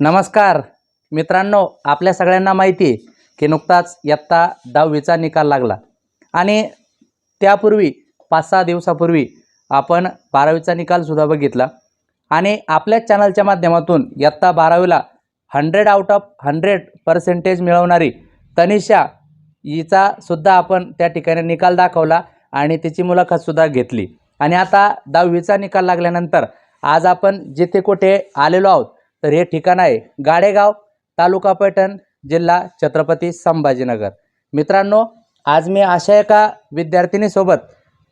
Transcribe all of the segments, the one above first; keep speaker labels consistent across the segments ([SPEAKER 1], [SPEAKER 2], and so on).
[SPEAKER 1] नमस्कार. मित्रांनो आपल्या सगळ्यांना माहिती आहे की नुकताच इयत्ता दहावीचा निकाल लागला. आणि त्यापूर्वी पाच सहा दिवसापूर्वी आपण बारावीचा निकालसुद्धा बघितला. आणि आपल्याच चॅनलच्या माध्यमातून इयत्ता बारावीला hundred out of hundred percentage मिळवणारी तनिषा हिचासुद्धा आपण त्या ठिकाणी निकाल दाखवला आणि तिची मुलाखतसुद्धा घेतली. आणि आता दहावीचा निकाल लागल्यानंतर आज आपण जिथे कुठे आलेलो आहोत तर हे ठिकाण आहे गाडेगाव तालुका पैठण जिल्हा छत्रपती संभाजीनगर. मित्रांनो आज मी अशा एका विद्यार्थिनीसोबत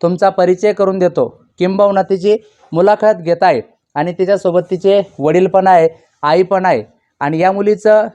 [SPEAKER 1] तुमचा परिचय करून देतो. किंबहुना तिची मुलाखत घेत आहे आणि तिच्यासोबत तिचे वडील पण आहे आई पण आहे आणि या मुलीचं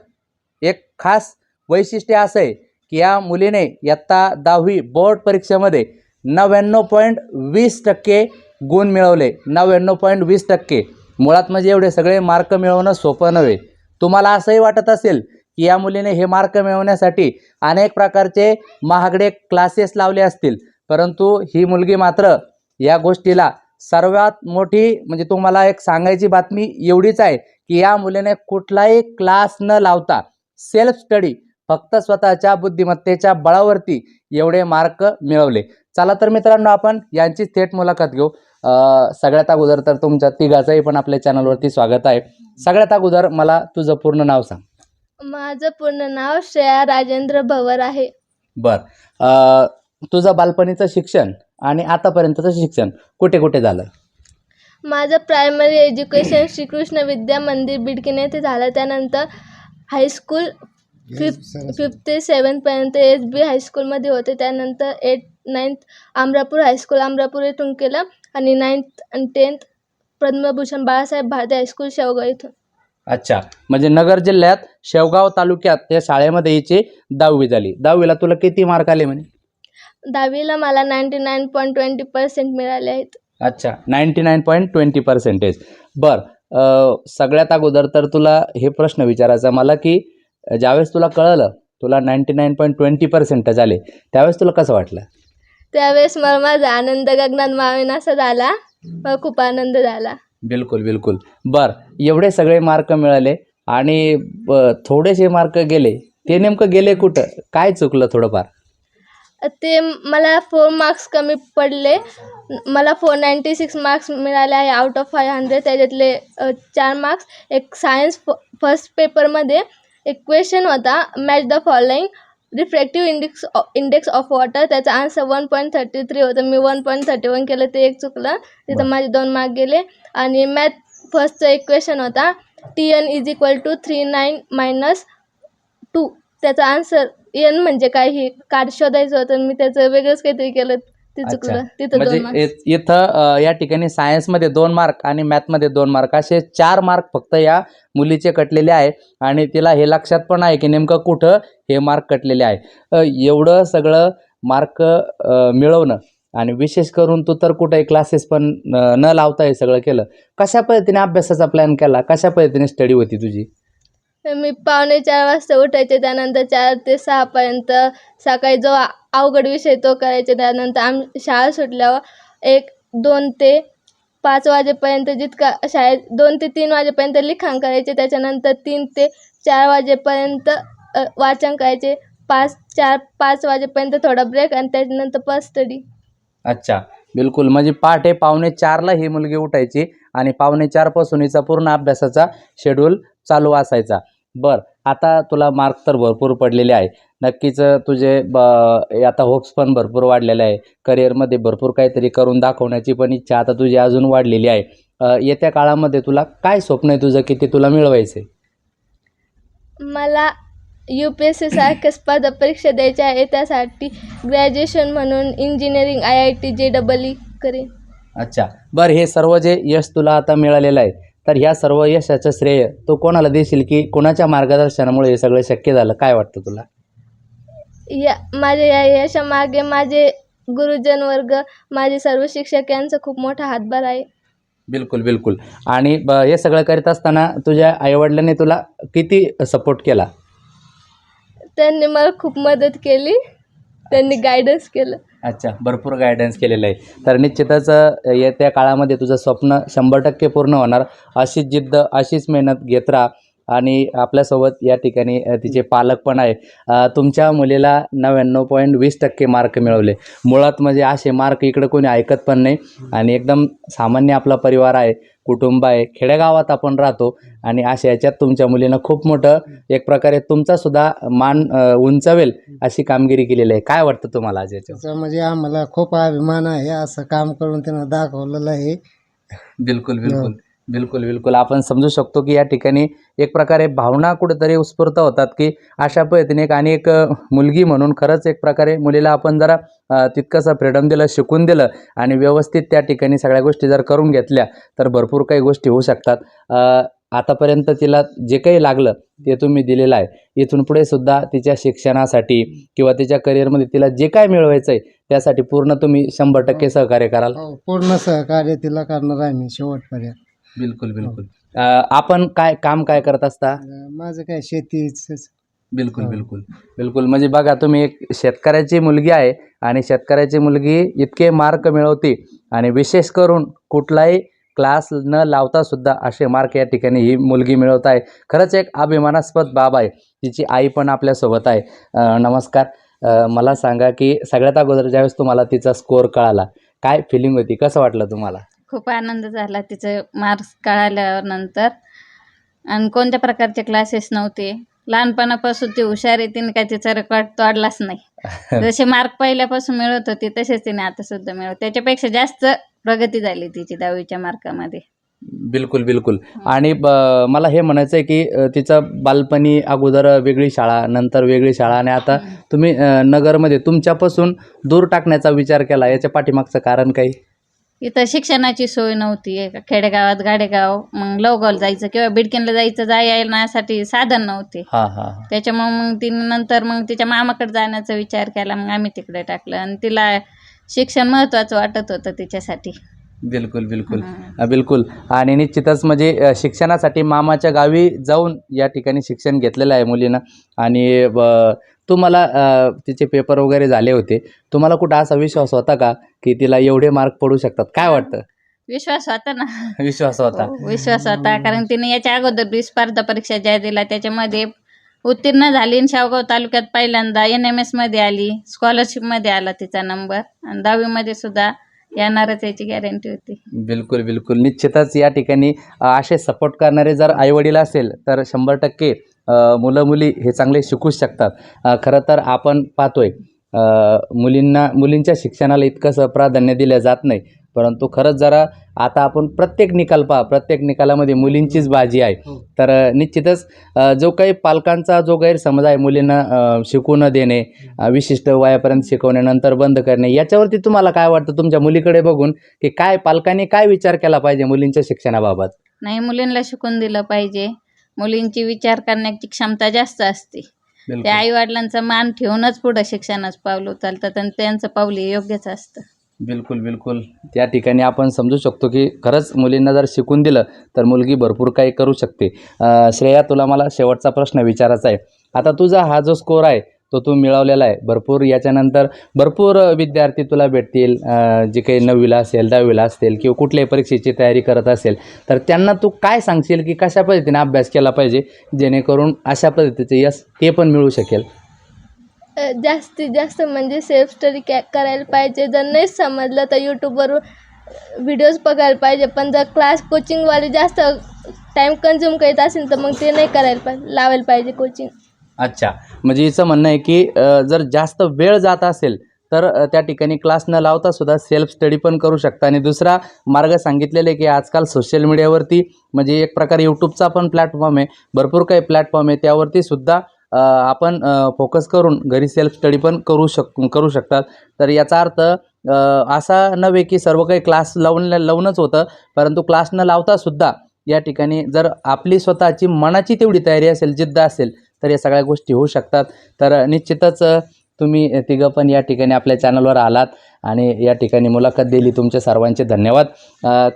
[SPEAKER 1] एक खास वैशिष्ट्य असं आहे की या मुलीने इयत्ता दहावी बोर्ड परीक्षेमध्ये नव्याण्णव पॉईंट वीस टक्के गुण मिळवले. नव्याण्णव पॉईंट वीस टक्के. मुळात म्हणजे एवढे सगळे मार्क मिळवणं सोपं नव्हे. तुम्हाला असंही वाटत असेल की या मुलीने हे मार्क मिळवण्यासाठी अनेक प्रकारचे महागडे क्लासेस लावले असतील परंतु ही मुलगी मात्र या गोष्टीला सर्वात मोठी म्हणजे तुम्हाला एक सांगायची बातमी एवढीच आहे की या मुलीने कुठलाही क्लास न लावता सेल्फ स्टडी फक्त स्वतःच्या बुद्धिमत्तेच्या बळावरती एवढे मार्क मिळवले. चला तर मित्रांनो आपण यांची थेट मुलाखत घेऊ. सगळ्यात अगोदर तर तुमच्या तिघाचंही पण आपल्या चॅनलवरती स्वागत आहे. सगळ्यात अगोदर मला तुझं पूर्ण नाव सांग.
[SPEAKER 2] माझं पूर्ण नाव श्रेया राजेंद्र भवर आहे.
[SPEAKER 1] बर. तुझं बालपणीचं शिक्षण आणि आतापर्यंतचं शिक्षण कुठे कुठे झालं?
[SPEAKER 2] माझं प्रायमरी एज्युकेशन श्रीकृष्ण विद्या मंदिर बिडकीन येथे झालं. त्यानंतर हायस्कूल फिफ्थ फिफ्थ ते सेवनपर्यंत एस बी हायस्कूलमध्ये होते. त्यानंतर eight ninth Amrapur high school Amrapur येथून केलं. आणि नाईन्थ आणि tenth Padma Bhushan Balasaheb Bharati high school Shevgaon इथून.
[SPEAKER 1] अच्छा. म्हणजे नगर जिल्ह्यात शेवगाव तालुक्यात त्या शाळेमध्ये हिची दहावी झाली. दहावीला तुला किती मार्क आले म्हणे?
[SPEAKER 2] दहावीला मला ninety nine point twenty percent मिळाले आहेत.
[SPEAKER 1] अच्छा. Ninety nine point twenty percentage बर सगळ्यात अगोदर तर तुला हे प्रश्न विचारायचा मला की ज्यावेळेस तुला कळलं तुला ninety nine point twenty percentage आले त्यावेळेस तुला कसं वाटलं?
[SPEAKER 2] त्यावेळेस मला माझा आनंद गगनात मावेन असा झाला. मला खूप आनंद झाला.
[SPEAKER 1] बिलकुल बिलकुल. बर एवढे सगळे मार्क मिळाले आणि ब- थोडेसे मार्क गेले. ते नेमकं गेले कुठं? काय चुकलं थोडंफार?
[SPEAKER 2] ते मला फोर मार्क्स कमी पडले. मला फोर नाईंटी सिक्स मार्क्स मिळाले आहे आउट ऑफ फाय हंड्रेड त्याच्यातले अ, चार मार्क्स एक सायन्स फ फर्स्ट पेपरमध्ये एक क्वेश्चन होता match the following refractive index index of water त्याचा answer one point thirty three होतं. मी वन पॉईंट थर्टी वन केलं ते एक चुकलं. तिथं. माझे दोन मार्क गेले. आणि मॅथ फर्स्टचा एक क्वेश्चन होता. T N is equal to three nine minus two त्याचा आन्सर एन म्हणजे काय हे? कार्ड शोधायचं होतं. मी त्याचं वेगळंच काहीतरी केलं. ते
[SPEAKER 1] अच्छा.
[SPEAKER 2] चुकलं. तिथं
[SPEAKER 1] म्हणजे इ- इथं अ, या ठिकाणी सायन्समध्ये दोन मार्क आणि मॅथमध्ये दोन मार्क असे चार मार्क फक्त या मुलीचे कटलेले आहे आणि तिला हे लक्षात पण आहे की नेमकं कुठं हे मार्क कटलेले आहे. अ, एवढं सगळं मार्क मिळवणं आणि विशेष करून तू तर कुठंही क्लासेस पण अ, न लावता हे सगळं केलं. कशा पद्धतीने अभ्यासाचा प्लॅन केला? कशा पद्धतीने स्टडी होती तुझी?
[SPEAKER 2] मी पावणे चार वाजता उठायचे त्यानंतर चार ते सहापर्यंत सकाळी जो अवघड विषय तो करायचे त्यानंतर आम शाळा सुटल्यावर एक दोन ते पाच वाजेपर्यंत जितका शाळेत दोन ते तीन वाजेपर्यंत लिखाण करायचे त्याच्यानंतर तीन ते चार वाजेपर्यंत वाचन करायचे. पाच चार पाच वाजेपर्यंत थोडा ब्रेक आणि त्याच्यानंतर परत स्टडी
[SPEAKER 1] अच्छा. बिलकुल. म्हणजे पहाटे पावणे चारला ही मुलगी उठायची आणि पावणे चारपासून हिचा पूर्ण अभ्यासाचा शेड्यूल चालू असायचा. बर आता तुला मार्क तर भरपूर पडलेले आहे. नक्कीच तुझे ब आता होप्स पण भरपूर वाढलेले आहे. करिअरमध्ये भरपूर काहीतरी करून दाखवण्याची पण इच्छा आता तुझी अजून वाढलेली आहे. अ, येत्या काळामध्ये तुला काय स्वप्न आहे तुझं? की ते तुला मिळवायचं? आहे
[SPEAKER 2] मला यू पी एस सी सारख्या स्पर्धा परीक्षा द्यायच्या आहे. त्यासाठी ग्रॅज्युएशन म्हणून engineering I I T J double E करेन.
[SPEAKER 1] अच्छा. बरं हे सर्व जे यश तुला आता मिळालेलं आहे तर ह्या सर्व यशाचं श्रेय तू कोणाला देशील की कोणाच्या मार्गदर्शनामुळे हे सगळं शक्य झालं? काय वाटतं तुला?
[SPEAKER 2] या माझ्या या यशामागे माझे गुरुजन वर्ग माझे सर्व शिक्षक यांचा खूप मोठा हातभार आहे.
[SPEAKER 1] बिलकुल बिलकुल. आणि ब हे सगळं करीत असताना तुझ्या आईवडिलांनी तुला किती सपोर्ट केला?
[SPEAKER 2] त्यांनी मला खूप मदत केली. त्यांनी गायडन्स केलं.
[SPEAKER 1] अच्छा भरपूर गायडन्स केलेलं आहे. तर निश्चितच येत्या काळामध्ये तुझं स्वप्न शंभर टक्के पूर्ण होणार. अशीच जिद्द अशीच मेहनत घेत राहा. आणि आपल्यासोबत या ठिकाणी तिचे पालक पण आहे तुमच्या मुलीला नव्याण्णव पॉईंट वीस टक्के मार्क मिळवले. मुळात म्हणजे असे मार्क इकडं कोणी ऐकत पण नाही. आणि एकदम सामान्य आपला परिवार आहे कुटुंब आहे खेडेगावात आपण राहतो. आणि अशा याच्यात तुमच्या मुलीनं खूप मोठं एक प्रकारे तुमचा सुद्धा मान उंचावेल अशी कामगिरी केलेली आहे. काय वाटतं तुम्हाला आज
[SPEAKER 3] त्याचा म्हणजे आम्हाला खूप अभिमान आहे असं काम करून त्यानं दाखवलेलं आहे.
[SPEAKER 1] बिलकुल बिलकुल. बिलकुल बिलकुल. आपण समजू शकतो की या ठिकाणी एक प्रकारे भावना कुठेतरी उत्स्फूर्त होतात की अशा पद्धतीने एक आणि एक मुलगी म्हणून खरंच एक प्रकारे मुलीला आपण जरा तितकंसं फ्रीडम दिलं शिकून दिलं आणि व्यवस्थित त्या ठिकाणी सगळ्या गोष्टी जर करून घेतल्या तर भरपूर काही गोष्टी होऊ शकतात. आतापर्यंत तिला जे काही लागलं ते तुम्ही दिलेलं आहे. इथून पुढे सुद्धा तिच्या शिक्षणासाठी किंवा तिच्या करिअरमध्ये तिला जे काय मिळवायचं आहे त्यासाठी पूर्ण तुम्ही शंभर टक्के सहकार्य कराल.
[SPEAKER 3] हो, पूर्ण सहकार्य तिला करणार आहे मी शेवटपर्यंत.
[SPEAKER 1] बिलकुल बिलकुल. अ, आपण काय काम काय करत असता?
[SPEAKER 3] माझं काय शेतीच
[SPEAKER 1] बिलकुल
[SPEAKER 3] हो.
[SPEAKER 1] बिलकुल. बिलकुल. म्हणजे बघा तुम्ही एक शेतकऱ्याची मुलगी आहे आणि शेतकऱ्याची मुलगी इतके मार्क मिळवते आणि विशेष करून कुठलाही क्लास न लावता सुद्धा असे मार्क या ठिकाणी ही मुलगी मिळवत आहे. खरंच एक अभिमानास्पद बाब आहे. तिची आई पण आपल्यासोबत आहे. अ, नमस्कार. अ, मला सांगा की सगळ्यात अगोदर ज्यावेळेस तुम्हाला तिचा स्कोअर कळाला काय फिलिंग होती? कसं वाटलं तुम्हाला?
[SPEAKER 4] खूप आनंद झाला तिचं मार्क्स कळाल्यावर नंतर. आणि कोणत्या प्रकारचे क्लासेस नव्हते. लहानपणापासून ती हुशार आहे तिने काय तिचा रेकॉर्ड तोडलाच नाही. जसे मार्क पहिल्यापासून मिळवत होती तसेच तिने आता सुद्धा मिळवत. त्याच्यापेक्षा जास्त प्रगती झाली तिची दहावीच्या मार्कामध्ये
[SPEAKER 1] बिलकुल बिलकुल. आणि मला हे म्हणायचं आहे की तिचं बालपणी अगोदर वेगळी शाळा नंतर वेगळी शाळा. आणि आता तुम्ही नगरमध्ये तुमच्यापासून दूर टाकण्याचा विचार केला याच्या पाठीमागचं कारण काही
[SPEAKER 4] इथं शिक्षणाची सोय नव्हती. एका खेडेगावात गाडेगाव मग लवगावला जायचं किंवा बिडकीनला जायचं जाय येण्यासाठी साधन नव्हते.
[SPEAKER 1] हां हां
[SPEAKER 4] त्याच्यामुळे मग तिने नंतर मग तिच्या मामाकडे जाण्याचा विचार केला मग आम्ही तिकडे टाकलं. आणि तिला शिक्षण महत्त्वाचं वाटत होतं तिच्यासाठी.
[SPEAKER 1] बिलकुल बिलकुल. अ, बिलकुल. आणि निश्चितच म्हणजे अ, शिक्षणासाठी मामाच्या गावी जाऊन या ठिकाणी शिक्षण घेतलेलं आहे मुलीनं. आणि ब- तुम्हाला तिचे पेपर वगैरे झाले होते. तुम्हाला कुठं असा विश्वास होता का की तिला एवढे मार्क पडू शकतात? काय वाटतं?
[SPEAKER 4] विश्वास होता ना.
[SPEAKER 1] विश्वास होता.
[SPEAKER 4] हो, विश्वास होता. कारण तिने याच्या अगोदर बी स्पर्धा परीक्षा ज्या दिल्या त्याच्यामध्ये उत्तीर्ण झाली आणि शेवगाव तालुक्यात पहिल्यांदा एन एम एसमध्ये आली. स्कॉलरशिपमध्ये आला तिचा नंबर आणि दहावीमध्ये सुद्धा येणारच याची गॅरंटी होती.
[SPEAKER 1] बिलकुल बिलकुल. निश्चितच या ठिकाणी असे सपोर्ट करणारे जर आईवडील असेल तर शंभर टक्के मुलं मुली हे चांगले शिकूच शकतात. खरं तर आपण पाहतोय मुलींना मुलींच्या शिक्षणाला इतकंसं प्राधान्य दिलं जात नाही. परंतु खरंच जरा आता आपण प्रत्येक निकाल पहा प्रत्येक निकालामध्ये मुलींचीच बाजी आहे.
[SPEAKER 3] हो.
[SPEAKER 1] तर निश्चितच जो काही पालकांचा जो गैरसमज आहे मुलींना शिकू न देणे विशिष्ट वयापर्यंत शिकवण्यानंतर बंद करणे याच्यावरती तुम्हाला काय वाटतं? तुमच्या मुलीकडे बघून की काय पालकांनी काय विचार केला पाहिजे मुलींच्या शिक्षणाबाबत?
[SPEAKER 4] नाही मुलींना शिकून दिलं पाहिजे. मुलींची विचार करण्याची क्षमता जास्त असते. ते आई वडिलांचा मान ठेवूनच पुढं शिक्षणाचं पाऊल उचलतात आणि त्यांचं पाऊल हे योग्यच असतं.
[SPEAKER 1] बिलकुल बिलकुल. त्या ठिकाणी आपण समजू शकतो की खरंच मुलींना जर शिकून दिलं तर मुलगी भरपूर काही करू शकते. अ, श्रेया तुला मला शेवटचा प्रश्न विचारायचा आहे. आता तुझा हा जो स्कोर आहे तो तू मिळवलेला आहे. भरपूर याच्यानंतर भरपूर विद्यार्थी तुला भेटतील जे काही नववीला असेल दहावीला असतील किंवा कुठल्याही परीक्षेची तयारी करत असेल तर त्यांना तू काय सांगशील की कशा पद्धतीने अभ्यास केला पाहिजे जेणेकरून अशा पद्धतीचे यश ते पण मिळू शकेल?
[SPEAKER 2] जास्तीत जास्त म्हणजे सेल्फ स्टडी कॅ करायला पाहिजे. जर नाही समजलं तर यूट्यूबवरून व्हिडिओज बघायला पाहिजे. पण जर क्लास कोचिंगवाले जास्त टाईम कन्झ्युम करीत असेल तर मग ते नाही करायला पाहिजे लावायला पाहिजे कोचिंग.
[SPEAKER 1] अच्छा. म्हणजे हिचं म्हणणं आहे की जर जास्त वेळ जात असेल तर त्या ठिकाणी क्लास न लावता सुद्धा सेल्फ स्टडी पण करू शकता. आणि दुसरा मार्ग सांगितलेला आहे की आजकाल सोशल मीडियावरती म्हणजे एक प्रकारे यूट्यूबचा पण प्लॅटफॉर्म आहे भरपूर काही प्लॅटफॉर्म आहे. त्यावरती सुद्धा आपण फोकस करून घरी सेल्फ स्टडी पण करू शक करू शकतात. तर याचा अर्थ असा नव्हे की सर्व काही क्लास लावून लावूनच होतं परंतु क्लास न लावता सुद्धा या ठिकाणी जर आपली स्वतःची मनाची तेवढी तयारी असेल जिद्द असेल तर या सगळ्या गोष्टी होऊ शकतात. तर निश्चितच तुम्ही तिघं पण या ठिकाणी आपल्या चॅनलवर आलात आणि या ठिकाणी मुलाखत दिली. तुमचे सर्वांचे धन्यवाद.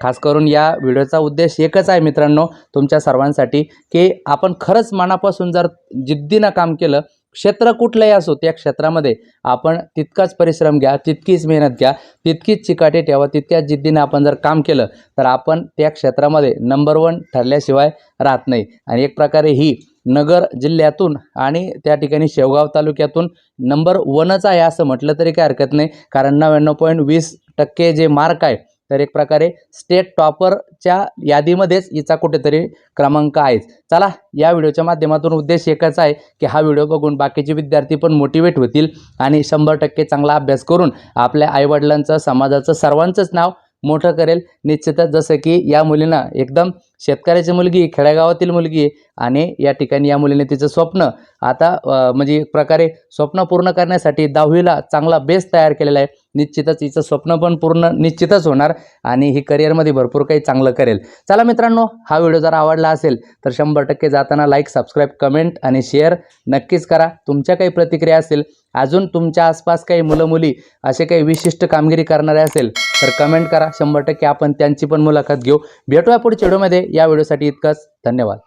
[SPEAKER 1] खास करून या व्हिडिओचा उद्देश एकच आहे मित्रांनो तुमच्या सर्वांसाठी की आपण खरंच मनापासून जर जिद्दीनं काम केलं क्षेत्र कुठलंही असो त्या क्षेत्रामध्ये आपण तितकाच परिश्रम घ्या तितकीच मेहनत घ्या तितकीच चिकाटी ठेवा तितक्याच जिद्दीने आपण जर काम केलं तर आपण त्या क्षेत्रामध्ये नंबर वन ठरल्याशिवाय राहत नाही. आणि एक प्रकारे ही नगर जिल्ह्यातून आणि त्या ठिकाणी शेवगाव तालुक्यातून नंबर वनच आहे असं म्हटलं तरी काही हरकत नाही. कारण नव्याण्णव पॉईंट वीस टक्के जे मार्क आहे तर एक प्रकारे स्टेट टॉपरच्या यादीमध्येच हिचा कुठेतरी क्रमांक आहेच चला या व्हिडिओच्या माध्यमातून उद्देश एकच आहे की हा व्हिडिओ बघून बाकीचे विद्यार्थी पण मोटिवेट होतील आणि शंभर टक्के चांगला अभ्यास करून आपल्या आईवडिलांचं समाजाचं सर्वांचंच नाव मोठं करेल. निश्चितच जसं की या मुलीनं एकदम शेतकऱ्याची मुलगी खेड्यागावातील खेडेगावातील मुलगी आणि या ठिकाणी या मुलीने तिचं स्वप्न आता म्हणजे एक प्रकारे स्वप्न पूर्ण करण्यासाठी दहावीला चांगला बेस तयार केलेला आहे. निश्चितच हिचं स्वप्न पण पूर्ण निश्चितच होणार आणि ही करिअरमध्ये भरपूर काही चांगलं करेल. चला मित्रांनो हा व्हिडिओ जर आवडला असेल तर शंभर टक्के जाताना लाईक सबस्क्राईब कमेंट आणि शेअर नक्कीच करा. तुमच्या काही प्रतिक्रिया असेल अजून तुमच्या आसपास काही मुलं मुली असे काही विशिष्ट कामगिरी करणारे असेल तर कमेंट करा. शंभर टक्के आपण त्यांची पण मुलाखत घेऊ. भेटूया पुढच्या व्हिडिओमध्ये या व्हिडिओसाठी इतकंच. धन्यवाद.